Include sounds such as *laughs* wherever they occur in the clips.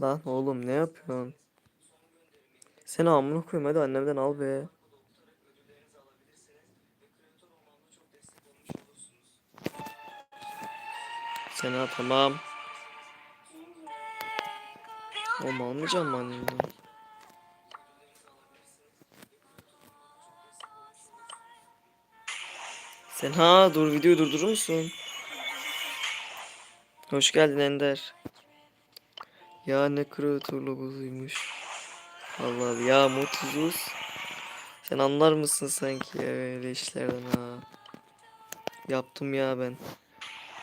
Lan oğlum ne yapıyorsun? Seni amına koyayım hadi annemden al be. Sena tamam. Oğlum almayacağım mı annemden? Sena dur videoyu durdurur musun? Hoş geldin Ender. Ya ne kreatör logosuymuş. Allah ya mutsuzuz. Sen anlar mısın sanki ya öyle işlerden ha? Yaptım ya ben.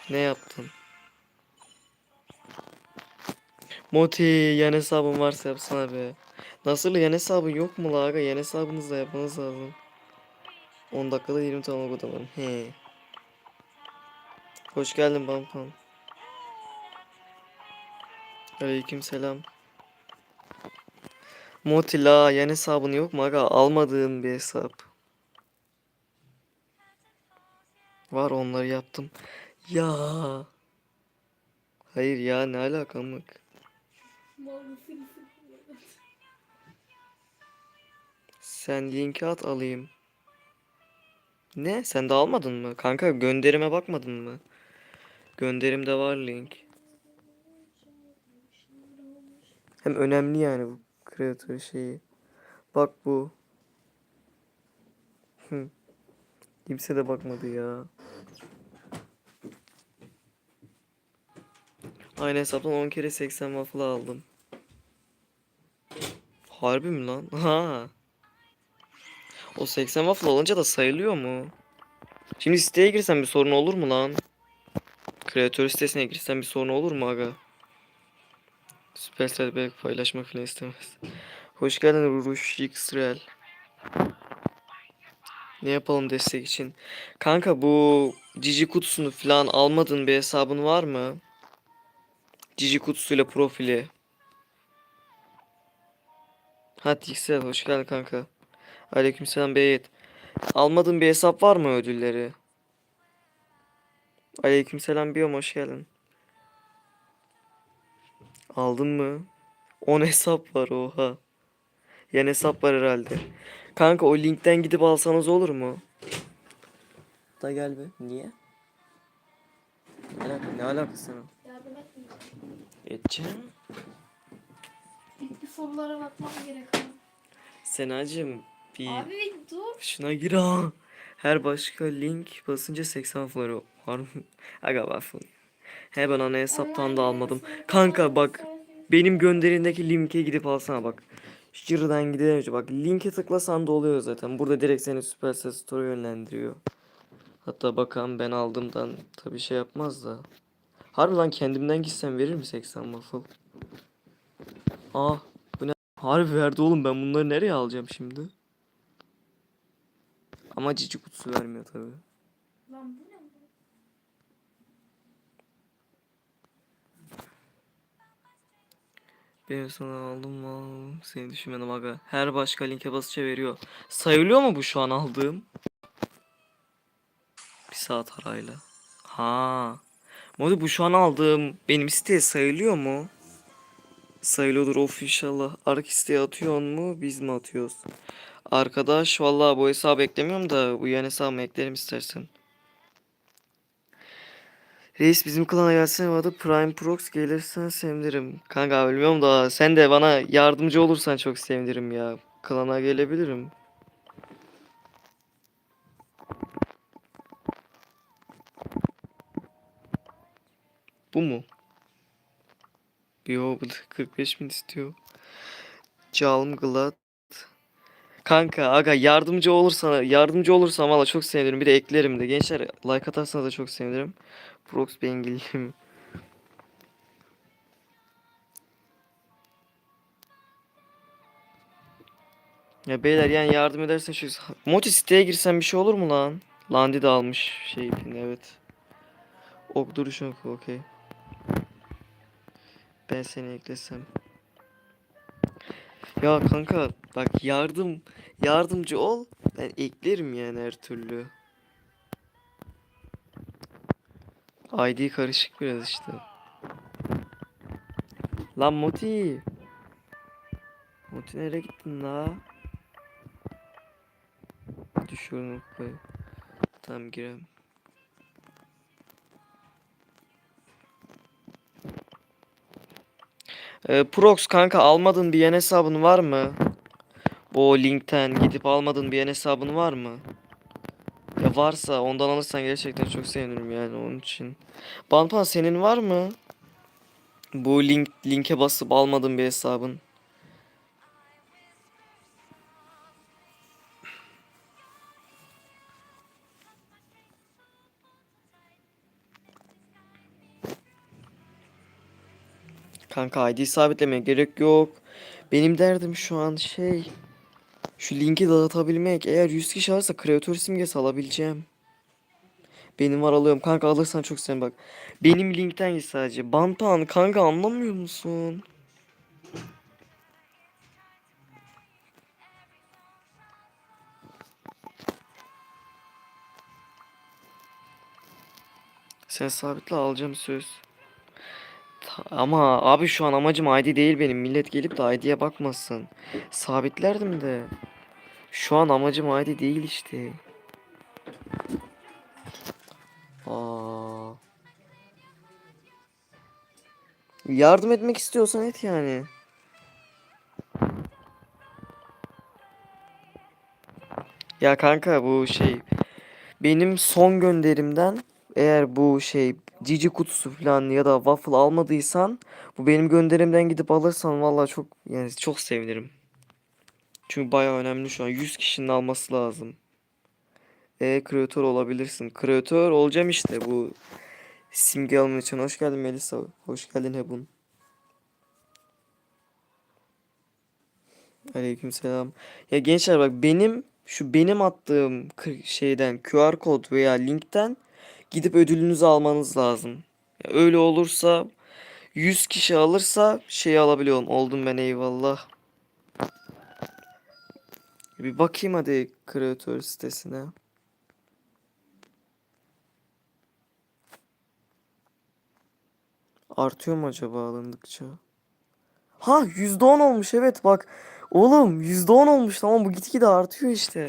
Ne yaptın? Moti yan hesabın varsa yapsana be. Nasıl yan hesabın yok mu la aga? Yan hesabınızla yapmanız lazım. 10 dakikada 20 tane var. He. Hoş geldin Bampam. Aleyküm selam. Moti la yan hesabın yok mu aga? Almadığın bir hesap. Var onları yaptım. Ya. Hayır ya ne alakamlık. Sen linki at alayım. Ne? Sen de almadın mı? Kanka gönderime bakmadın mı? Gönderimde var link. Hem önemli yani bu kreatör şeyi. Bak bu. Kimse de bakmadı ya. Aynı hesaptan 10 kere 80 waffle aldım. Harbi mi lan? *laughs* Ha. O 80 waffle alınca da sayılıyor mu? Şimdi siteye girsem bir sorun olur mu lan? Kreatör sitesine girsem bir sorun olur mu aga? Supercell belki paylaşmak falan istemez. Hoş geldin Rush Xrel. Ne yapalım destek için? Kanka bu Cici kutusunu falan almadığın bir hesabın var mı? Cici kutusuyla profili. Hadi Xrel hoş geldin kanka. Aleykümselam Beyit. Almadığın bir hesap var mı ödülleri? Aleykümselam Biyom hoş geldin. Aldın mı? 10 hesap var oha. Yan hesap var herhalde. Kanka o linkten gidip alsanız olur mu? Da gel be. Niye? Ne, alaka, ne alakası var? Yardım etmeyeceğim. Edeceğim. Sorulara bakmam gerek. Senacığım bir Abi dur. şuna gir ha. Her başka link basınca 80 falan var mı? Aga bak. He ben ana hesaptan da almadım. Kanka bak benim gönderindeki linke gidip alsana bak. Şuradan gidelim önce bak linke tıklasan da oluyor zaten. Burada direkt seni Supercell Store'a yönlendiriyor. Hatta bakalım ben aldığımdan tabi şey yapmaz da. Harbi lan kendimden gitsem verir mi 80 waffle? Ah bu ne? Harbi verdi oğlum ben bunları nereye alacağım şimdi? Ama cici kutusu vermiyor tabi. Lan bu ne? Ben sana aldım mı? Seni düşünmedim aga. Her başka linke basınca veriyor. Sayılıyor mu bu şu an aldığım? Bir saat arayla. Ha. Modu bu şu an aldığım benim siteye sayılıyor mu? Sayılıyordur of inşallah. Ark siteye atıyor mu? Biz mi atıyoruz? Arkadaş vallahi bu hesabı eklemiyorum da bu yan hesabımı eklerim istersen. Reis bizim klana gelsene bu Prime Prox gelirsen sevinirim. Kanka bilmiyorum da sen de bana yardımcı olursan çok sevinirim ya. Klana gelebilirim. Bu mu? Yo bu da 45 bin istiyor. Calm Glad. Kanka aga yardımcı olursan yardımcı olursam valla çok sevinirim. Bir de eklerim de. Gençler like atarsanız da çok sevinirim. Prox Bengil'im. Ya beyler yani yardım edersen şu Moti siteye girsen bir şey olur mu lan? Landi de almış şey ipini evet. Ok duruşun oku okey. Ben seni eklesem. Ya kanka bak yardım yardımcı ol. Ben eklerim yani her türlü. ID karışık biraz işte. Lan Moti. Moti nereye gittin la? Düşüyorum kupayı. Tamam girelim. Ee, Prox kanka almadığın bir yen hesabın var mı? O linkten gidip almadığın bir yen hesabın var mı? Varsa ondan alırsan gerçekten çok sevinirim yani onun için. Banpan senin var mı? Bu link linke basıp almadığın bir hesabın. Kanka ID sabitlemeye gerek yok. Benim derdim şu an şey. Şu linki dağıtabilmek. Eğer 100 kişi alırsa kreatör simgesi alabileceğim. Benim var alıyorum. Kanka alırsan çok sevinirim bak. Benim linkten git sadece. Bantan kanka anlamıyor musun? Sen sabitle alacağım söz. Ta- Ama abi şu an amacım ID değil benim. Millet gelip de ID'ye bakmasın. Sabitlerdim de. Şu an amacım ID değil işte. Aa. Yardım etmek istiyorsan et yani. Ya kanka bu şey benim son gönderimden eğer bu şey cici kutusu falan ya da waffle almadıysan bu benim gönderimden gidip alırsan vallahi çok yani çok sevinirim. Çünkü bayağı önemli şu an 100 kişinin alması lazım. E kreatör olabilirsin. Kreatör olacağım işte bu simge almak için. Hoş geldin Melisa. Hoş geldin Hebun. Aleykümselam. Ya gençler bak benim şu benim attığım şeyden QR kod veya linkten gidip ödülünüzü almanız lazım. Ya öyle olursa 100 kişi alırsa şey alabiliyorum. Oldum ben eyvallah. Bir bakayım hadi kreatör sitesine. Artıyor mu acaba alındıkça? Ha %10 olmuş evet bak. Oğlum %10 olmuş tamam bu gitgide artıyor işte.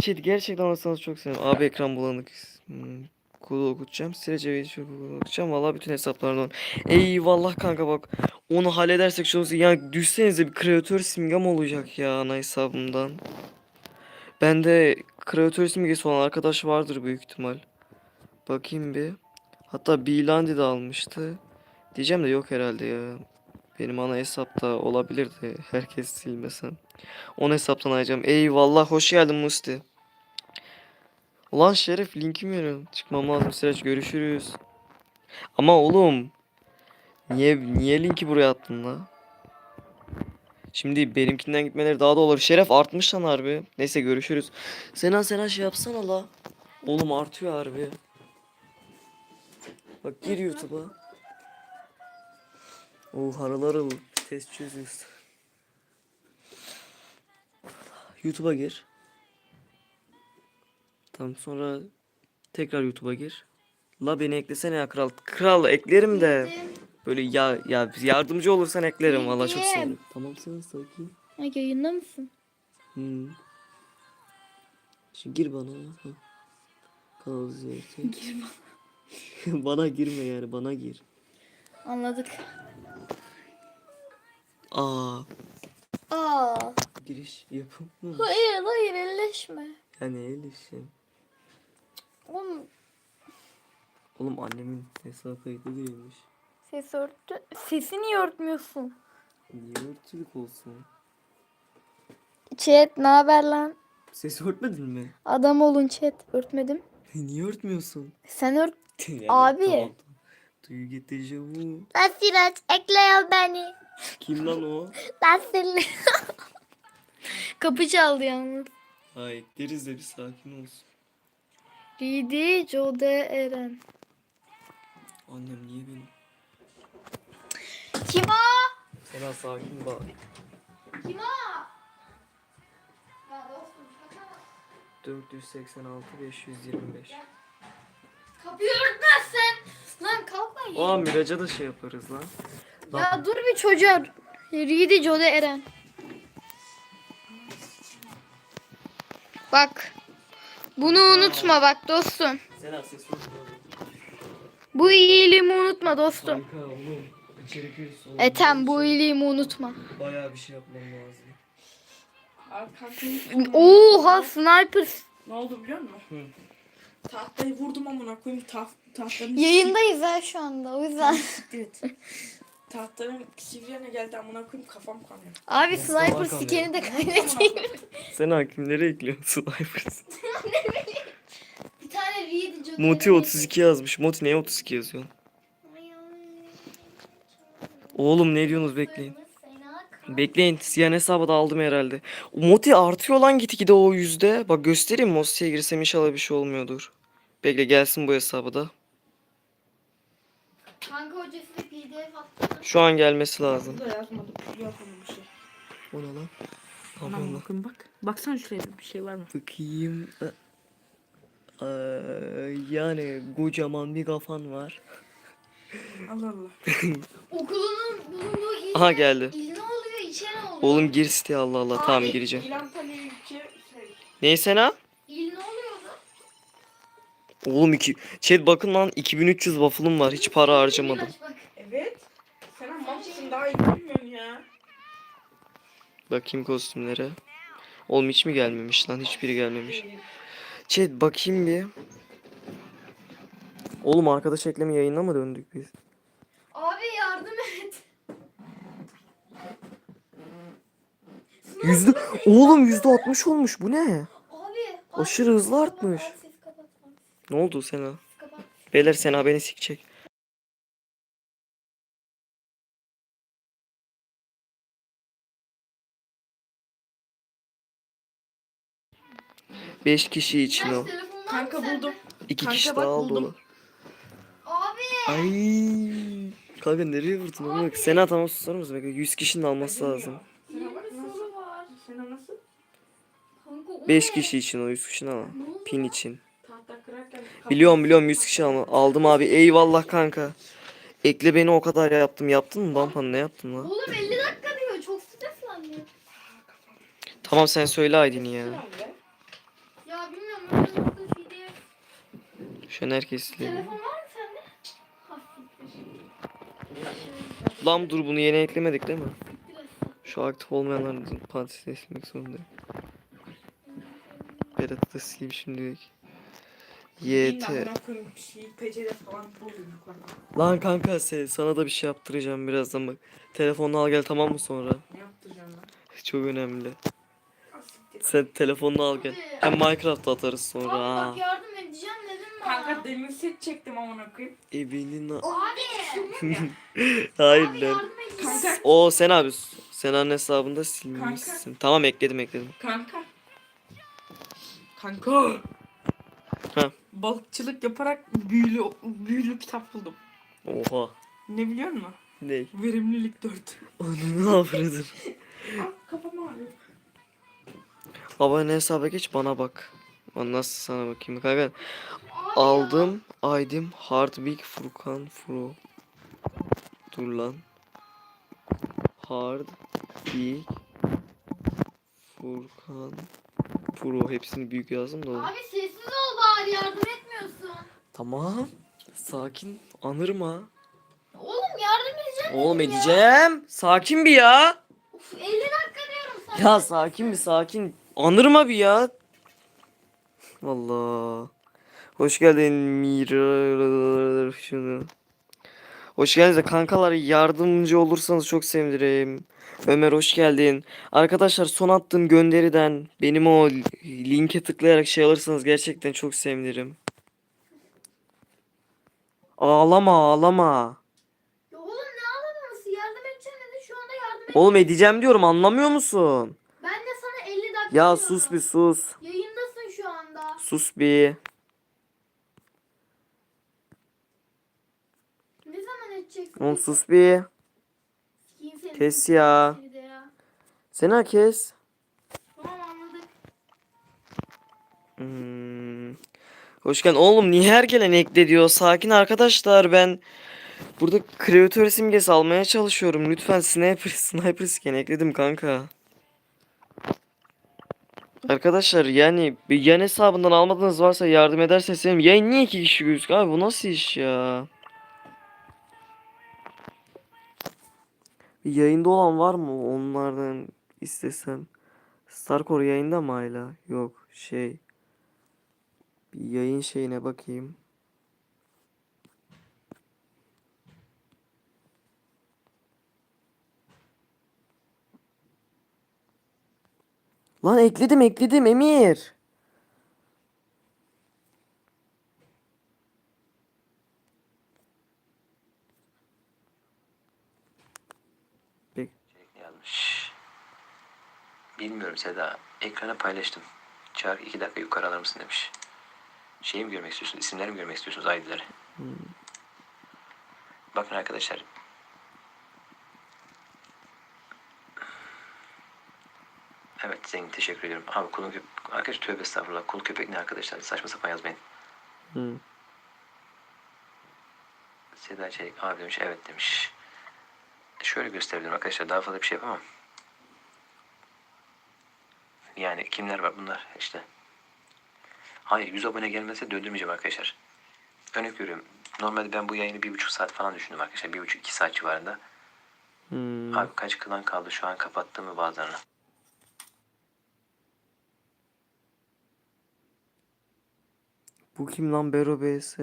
Chat gerçekten alırsanız çok sevinirim. Abi ekran bulanık. Hmm, kodu okutacağım. Şu kodu okutacağım. Valla bütün hesaplardan. Eyvallah kanka bak. Onu halledersek şu olsun. Ya düşsenize bir kreatör simgem olacak ya ana hesabımdan. Bende kreatör simgesi olan arkadaş vardır büyük ihtimal. Bakayım bir. Hatta Bilandi de almıştı. Diyeceğim de yok herhalde ya. Benim ana hesapta olabilirdi. Herkes silmesen. Onu hesaptan alacağım. Eyvallah hoş geldin Musti. Ulan Şeref linki mi veriyorsun? Çıkmam lazım Sıraç görüşürüz. Ama oğlum. Niye niye linki buraya attın la? Şimdi benimkinden gitmeleri daha da olur. Şeref artmış lan harbi. Neyse görüşürüz. Sena Sena şey yapsana la. Oğlum artıyor harbi. Bak gir YouTube'a. Oo harıl harıl test çözüyoruz. YouTube'a gir. Tamam sonra tekrar YouTube'a gir. La beni eklesene ya kral. Kral eklerim de. Böyle ya ya yardımcı olursan eklerim valla çok sevinirim. Tamam sen sakin. Ha, yayında mısın? Hmm. Şimdi gir bana. Ha. Kanal ziyareti. Gir bana. *laughs* bana girme yani bana gir. Anladık. Aa Aa. giriş yapım mı? Hayır hayır elleşme. Yani el işin. Oğlum Oğlum annemin hesabı kayıtlı değilmiş. ses örtü. Sesi niye örtmüyorsun? Niye örtülük olsun? Chat ne haber lan? Ses örtmedin mi? Adam olun chat. Örtmedim. Niye örtmüyorsun? Sen ört. Yani Abi. tamam. Duyu getireceğim. Nasiraç ekle ya beni. Kim lan o? Nasıl? *laughs* Kapı çaldı yalnız. Hayır deriz de bir sakin olsun. Ridi Jode Eren. Annem niye beni? Kim o? Sena sakin bak. Kim o? Ya dostum şaka. 486 525. Kapıyı örtmezsen. Lan kalkma. Aa Miraç'a da şey yaparız lan. Ya dur bir çocuğa. Ridi Jode Eren. Bak. Bunu unutma bak dostum. Bu iyiliğimi unutma dostum. Kanka oğlum. Etem bu iyiliğimi unutma. Bayağı bir şey yapmam lazım. Oha sniper. ne oldu biliyor musun? Hı. Tahtayı vurdum amına koyayım taht tahtanın Yayındayız ha şu anda o yüzden. Evet. *laughs* Tahtanın sivriyene geldi amına koyayım kafam kanıyor. Abi sniper anne. sikeni de kaydedeyim. *laughs* Sen hakimleri ekliyorsun Sniper'sın. *laughs* Bir tane Ridi Jode Moti 32 yazmış. Moti neye 32 yazıyorsun? Oğlum ne diyorsunuz bekleyin. Bekleyin siyah hesabı da aldım herhalde. Moti artıyor lan gitgide o yüzde. Bak göstereyim Moti'ye girsem inşallah bir şey olmuyordur. Bekle gelsin bu hesabı da. Kanka hocası. Şu an gelmesi lazım. Yazmadım. Yazmadım bir şey. O ne lan? Aman bakın bak. Baksana şuraya bir şey var mı? Bakayım. Ee, yani kocaman bir kafan var. Allah Allah. *laughs* Okulunun bulunduğu il, Aha geldi. il ne oluyor içe ne oluyor? Oğlum gir siteye Allah Allah. Tamam gireceğim. İlan şey. Neyse ne? İl ne oluyordu? Oğlum iki. Chat bakın lan 2300 waffle'ım var. Hiç para harcamadım. Biraz bak. Mısın daha iyi bilmiyorsun ya. Bakayım kostümlere. Oğlum hiç mi gelmemiş lan? Hiçbiri gelmemiş. Chat bakayım bir. Oğlum arkadaş ekleme yayına mı döndük biz? Abi yardım et. Yüzde... Oğlum yüzde 60 olmuş bu ne? Abi. Aşırı hızlı artmış. Ne oldu Sena? Beyler Sena beni sikecek. Beş kişi için o. Mı Kanka sende? buldum. İki Kanka kişi bak daha aldı buldum. onu. Abi. Ay. Kanka nereye vurdun oğlum? Sena tamam susar mısın? Bekle, 100 kişinin alması lazım. Bak 20 nasıl. soru var. Sana nasıl? Kanka o 5 ne? kişi için o 100 kişinin ama. Ne oldu Pin için. Tahta kırarken. Biliyorum biliyorum 100 kişi alma. Aldım abi. Eyvallah kanka. Ekle beni o kadar yaptım. Yaptın mı Bampan ne yaptın lan? Oğlum 50 dakika diyor. Çok streslendim. Tamam sen söyle ID'ni ya. Ya bilmiyorum. Şu an herkes. Telefon var mı sende? Ha siktir. Lan dur bunu yeni eklemedik değil mi? Şu aktif olmayanların partisini silmek zorundayım. Berat'ı da sileyim şimdilik. YT. Şey. Lan kanka se- sana da bir şey yaptıracağım birazdan bak. Telefonunu al gel tamam mı sonra? Ne yaptıracağım lan? Çok önemli. Sen telefonunu al gel. Hem Minecraft atarız sonra. Abi ha. bak yardım edeceğim dedim bana. Kanka demin set çektim amına koyayım. Evinin a- Abi. *laughs* Hayır Abi lan. yardım edeceğim. Kanka. O sen abi. Sena'nın hesabında silmişsin. Tamam ekledim ekledim. Kanka. Kanka. Ha. Balıkçılık yaparak büyülü büyülü kitap buldum. Oha. Ne biliyor musun? Ne? Verimlilik 4. Onu ne yapıyordun? Ah kafam ağrıyor. Baba ne hesaba geç bana bak. Ben nasıl sana bakayım kanka. Aldım. Aydım. Hard Big Furkan Fro. Dur lan. Hard Big Furkan Pro. Hepsini büyük yazdım da. Abi sessiz ol bari yardım etmiyorsun. Tamam. Sakin. Anırma. Oğlum yardım edeceğim. Oğlum dedim ya. edeceğim. Sakin bir ya. Uf, 50 dakika diyorum sana. Ya sakin bir sakin. Anırma bir ya. Allah. Hoş geldin Mira. Şunu. Hoş geldiniz de kankalar yardımcı olursanız çok sevinirim. Ömer hoş geldin. Arkadaşlar son attığım gönderiden benim o linke tıklayarak şey alırsanız gerçekten çok sevinirim. Ağlama ağlama. Ya oğlum ne ağlaması yardım edeceğim dedi şu anda yardım et. Oğlum edeceğim diyorum anlamıyor musun? Ben de sana 50 dakika Ya sus bir sus. Yayındasın şu anda. Sus bir. Ne zaman edeceksin? Oğlum sus bir. Sikeyim seni. Kes ya. Seni de ya. Sena kes. Tamam anladık. Hmm. Hoş geldin. Oğlum niye her gelen ekle diyor. Sakin arkadaşlar ben Burada kreatör simgesi almaya çalışıyorum. Lütfen sniper, sniper scan ekledim kanka. Arkadaşlar yani bir yan hesabından almadığınız varsa yardım ederseniz sevinirim. Yayın niye iki kişi gözüküyor abi bu nasıl iş ya? Yayında olan var mı onlardan istesem? Starcore yayında mı hala? Yok şey. Bir yayın şeyine bakayım. Lan ekledim ekledim Emir. Bek yazmış. Bilmiyorum Seda. Ekrana paylaştım. Çağır iki dakika yukarı alır mısın demiş. Şeyi mi görmek istiyorsunuz? İsimleri mi görmek istiyorsunuz? Aileleri. Bakın arkadaşlar. Evet zengin teşekkür ediyorum. Abi kulun köpek... Arkadaşlar tövbe estağfurullah. Kul köpek ne arkadaşlar? Saçma sapan yazmayın. Hı. Seda Çelik abi demiş. Evet demiş. Şöyle gösterebilirim arkadaşlar. Daha fazla bir şey yapamam. Yani kimler var bunlar işte. Hayır 100 abone gelmese döndürmeyeceğim arkadaşlar. Örnek veriyorum. Normalde ben bu yayını bir buçuk saat falan düşündüm arkadaşlar. Bir buçuk iki saat civarında. Hmm. Abi kaç kılan kaldı şu an kapattım mı bazılarını? Bu kim lan Bero BS?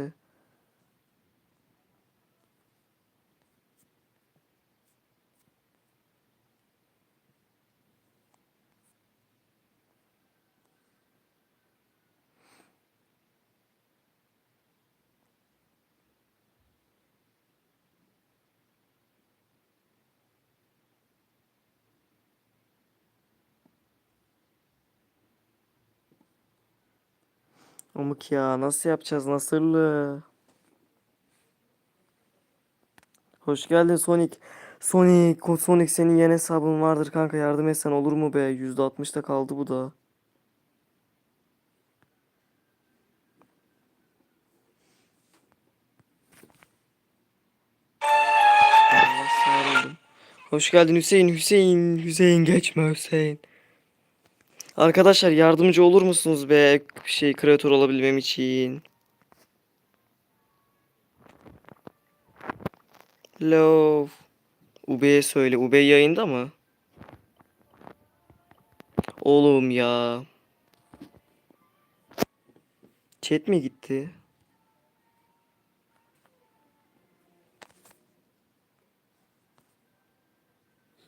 Amık ya nasıl yapacağız Nasırlı? Hoş geldin Sonic. Sonic, Sonic senin yeni hesabın vardır kanka yardım etsen olur mu be? %60'da kaldı bu da. Hoş geldin Hüseyin, Hüseyin, Hüseyin geçme Hüseyin. Arkadaşlar yardımcı olur musunuz be şey kreatör olabilmem için? Love. Ube'ye söyle. Ube yayında mı? Oğlum ya. Chat mi gitti?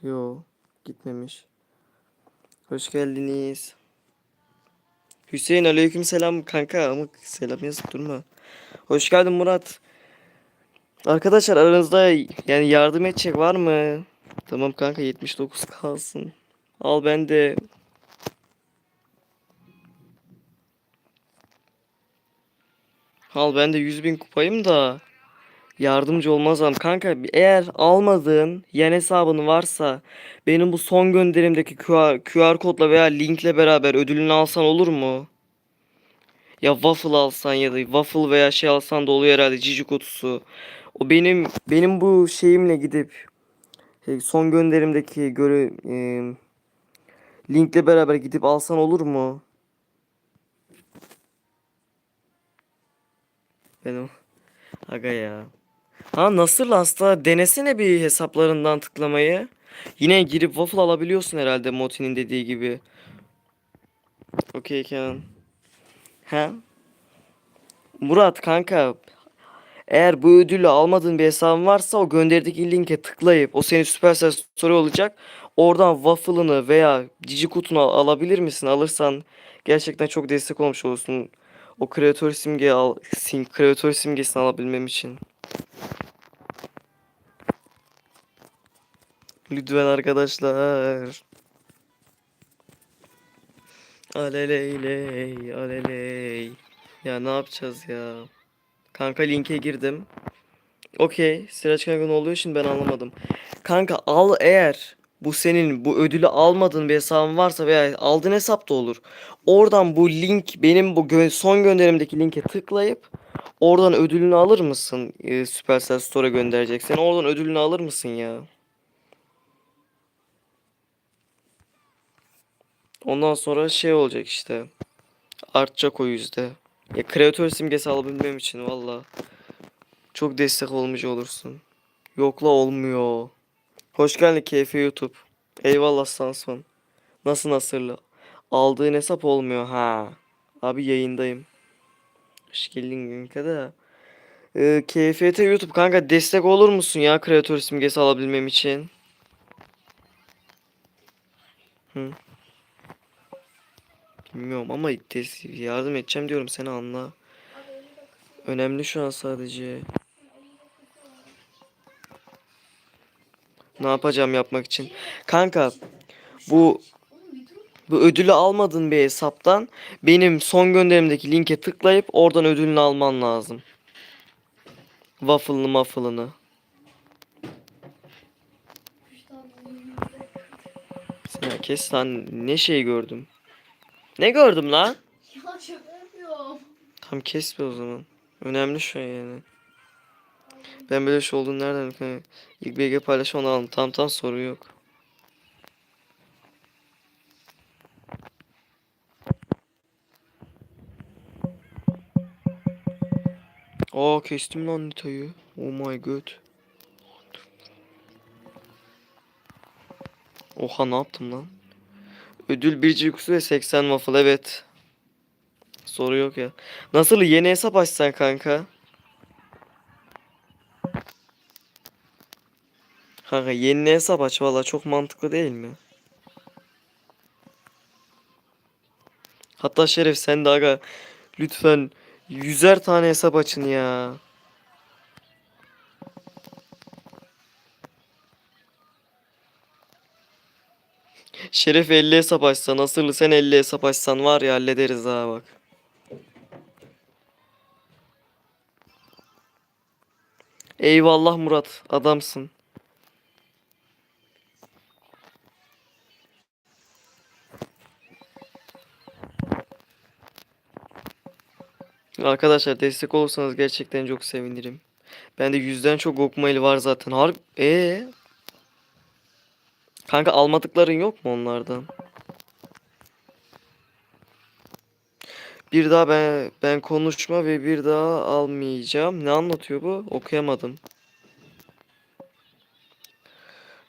Yo, gitmemiş. Hoş geldiniz. Hüseyin aleyküm selam kanka ama selam yazıp durma. Hoş geldin Murat. Arkadaşlar aranızda yani yardım edecek var mı? Tamam kanka 79 kalsın. Al ben de. Al ben de 100 bin kupayım da. Yardımcı olmazam kanka eğer almadığın yan hesabın varsa benim bu son gönderimdeki QR, QR kodla veya linkle beraber ödülünü alsan olur mu? Ya waffle alsan ya da waffle veya şey alsan da oluyor herhalde cici kutusu. O benim benim bu şeyimle gidip e, son gönderimdeki göre e, linkle beraber gidip alsan olur mu? Benim aga ya. Ha nasıl hasta denesene bir hesaplarından tıklamayı. Yine girip waffle alabiliyorsun herhalde Moti'nin dediği gibi. Okey Kenan. Ha? Murat kanka eğer bu ödülü almadığın bir hesabın varsa o gönderdiği linke tıklayıp o senin Supercell story olacak. Oradan waffle'ını veya cici kutunu al- alabilir misin? Alırsan gerçekten çok destek olmuş olursun. O kreatör simgeyi al, sim, kreatör simgesini alabilmem için. Lütfen arkadaşlar. Aleleyley, aleley. Ya ne yapacağız ya? Kanka linke girdim. Okey. Sıraç kanka ne oluyor şimdi ben anlamadım. Kanka al eğer bu senin bu ödülü almadığın bir hesabın varsa veya aldığın hesap da olur. Oradan bu link benim bu gö- son gönderimdeki linke tıklayıp Oradan ödülünü alır mısın? Ee, Supercell Store'a gönderecek seni. Oradan ödülünü alır mısın ya? Ondan sonra şey olacak işte. Artacak o yüzde. Ya kreatör simgesi alabilmem için valla. Çok destek olmuş olursun. Yokla olmuyor. Hoş geldin keyfi YouTube. Eyvallah Sanson. Nasıl nasırlı? Aldığın hesap olmuyor ha. Abi yayındayım. Hoş geldin kanka da. Ee, KFT YouTube kanka destek olur musun ya kreatör simgesi alabilmem için? Hı. Bilmiyorum ama yardım edeceğim diyorum seni anla. Önemli şu an sadece. Ne yapacağım yapmak için? Kanka bu bu ödülü almadığın bir hesaptan benim son gönderimdeki linke tıklayıp oradan ödülünü alman lazım. Waffle'ını waffle'ını. Sen kes lan ne şey gördüm. Ne gördüm lan? Ya yapıyorum. Tam kes be o zaman. Önemli şu an yani. Ben böyle şey olduğunu nereden? İlk BG paylaş onu aldım. Tam tam soru yok. Aa kestim lan Nita'yı. Oh my god. Oha ne yaptım lan? Ödül bir cikusu ve 80 waffle evet. Soru yok ya. Nasıl yeni hesap açsan kanka? Kanka yeni hesap aç valla çok mantıklı değil mi? Hatta Şeref sen de aga lütfen yüzer tane hesap açın ya. Şeref 50 hesap açsa nasıl sen 50 hesap açsan var ya hallederiz ha bak. Eyvallah Murat adamsın. Arkadaşlar destek olursanız gerçekten çok sevinirim. Bende yüzden çok Gokmail var zaten. Harbi ee? Kanka almadıkların yok mu onlardan? Bir daha ben ben konuşma ve bir daha almayacağım. Ne anlatıyor bu? Okuyamadım.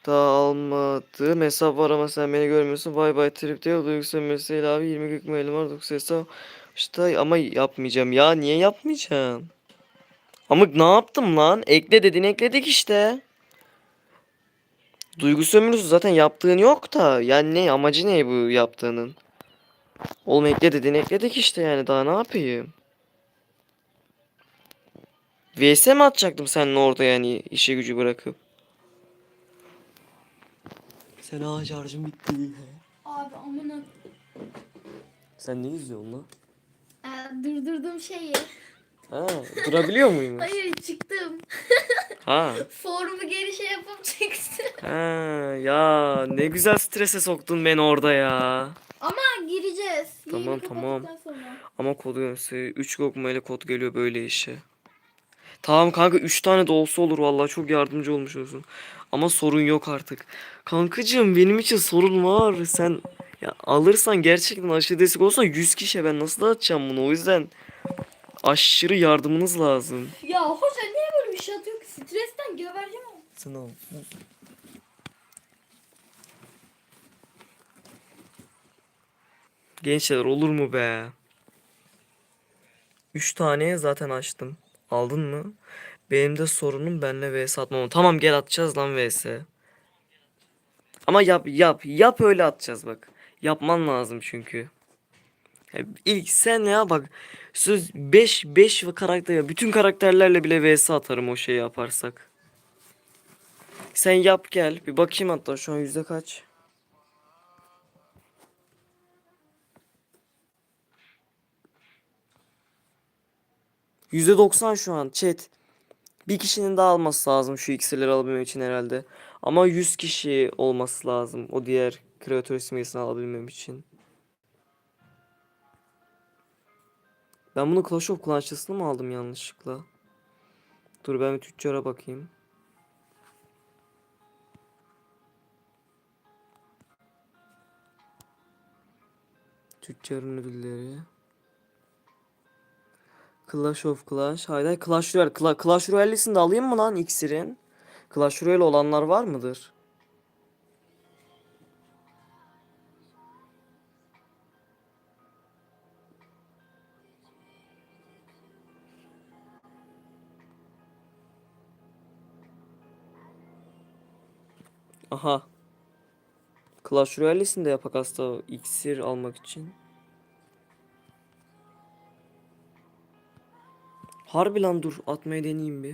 Daha almadığım hesap var ama sen beni görmüyorsun. Vay vay trip diyor. Duygusal mesele abi 20 40 mailim var. Duygusal hesap. İşte ama yapmayacağım. Ya niye yapmayacağım? Ama ne yaptım lan? Ekle dedin ekledik işte. Duygu sömürüsü zaten yaptığın yok da. Yani ne amacı ne bu yaptığının? Oğlum ekle dedin ekledik işte yani daha ne yapayım? VS mi atacaktım seninle orada yani işe gücü bırakıp? Sen ağaç harcım bitti. Abi amına. Sen ne izliyorsun lan? Ee, durdurduğum şeyi. Ha, durabiliyor *laughs* muyum? Hayır çıktım. *laughs* Ha. Formu geri şey yapıp çıktım. Ha ya ne güzel strese soktun beni orada ya. Ama gireceğiz. Tamam, Yayını tamam. kapattıktan sonra. Ama kod yönesi 3 lokma ile kod geliyor böyle işe. Tamam kanka 3 tane de olsa olur vallahi çok yardımcı olmuş olsun. Ama sorun yok artık. Kankacığım benim için sorun var. Sen ya alırsan gerçekten aşırı destek olsa 100 kişiye ben nasıl dağıtacağım bunu? O yüzden aşırı yardımınız lazım. Ya hoca niye böyle bir şey atıyor? Stresten gebereceğim ama. Sınav. Gençler olur mu be? 3 tane zaten açtım. Aldın mı? Benim de sorunum benle vs atmam. Tamam gel atacağız lan vs. Ama yap yap yap öyle atacağız bak. Yapman lazım çünkü. Ya ilk sen ya bak söz 5 5 karakter ya bütün karakterlerle bile vs atarım o şeyi yaparsak. Sen yap gel. Bir bakayım hatta şu an yüzde kaç. Yüzde doksan şu an chat. Bir kişinin daha alması lazım şu iksirleri alabilmem için herhalde. Ama 100 kişi olması lazım o diğer kreatör simgesini alabilmem için. Ben bunu Clash of Clans'çısını mı aldım yanlışlıkla? Dur ben bir tüccara bakayım. Tüccarın ödülleri. Clash of Clash. Hayır Clash Royale. Cla- Clash Royale'lisini de alayım mı lan iksirin? Clash Royale olanlar var mıdır? Aha. Clash Royale'lisini de yapak hasta iksir almak için. Harbi lan dur atmayı deneyeyim bir.